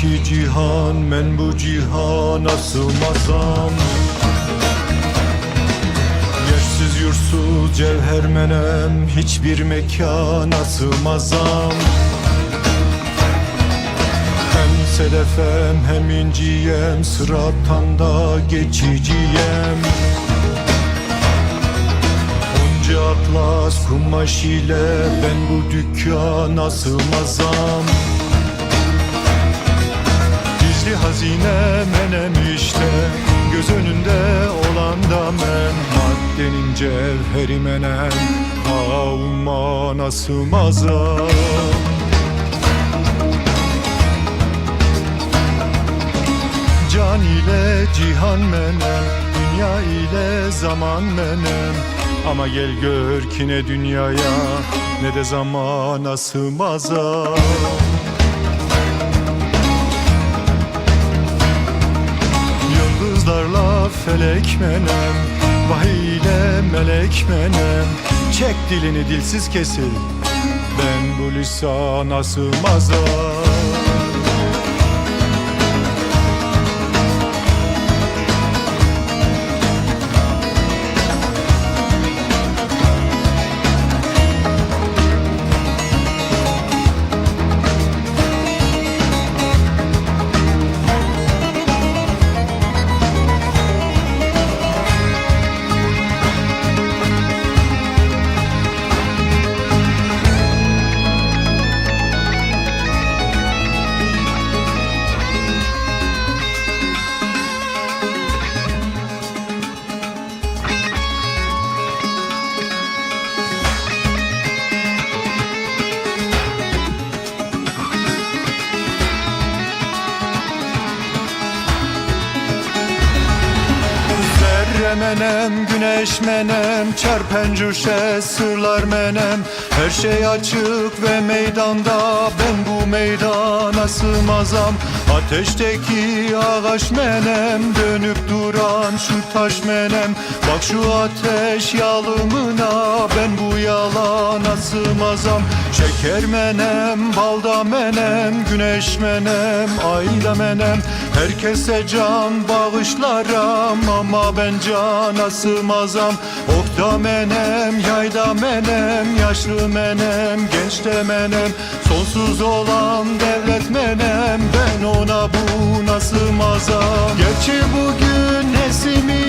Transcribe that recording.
iki cihan men bu cihana sığmazam Yersiz yursuz cevher menem Hiçbir mekana sığmazam Hem sedefem hem inciyem Sırattan da geçiciyem. Onca atlas kumaş ile Ben bu dükkana sığmazam hazine menem işte Göz önünde olan da men Maddenin cevheri menem Ha ummana sığmazam Can ile cihan menem Dünya ile zaman menem. Ama gel gör ki ne dünyaya Ne de zamana sığmazam felek menem Vahiy ile melek menem. Çek dilini dilsiz kesil Ben bu lisana sığmazam menem, güneş menem, çerpencüşe sırlar menem. Her şey açık ve meydanda, ben bu meydana sığmazam. Ateşteki ağaç menem, dönüp duran şu taş menem. Bak şu ateş yalımına, ben bu yalana sığmazam. Şeker menem, balda menem, güneş menem, ayda menem Herkese can bağışlarım ama ben cana sığmazam. Okta menem, yayda menem, yaşlı menem, genç de menem. Sonsuz olan devlet menem, ben ona buna sığmazam. Gerçi bugün nesimi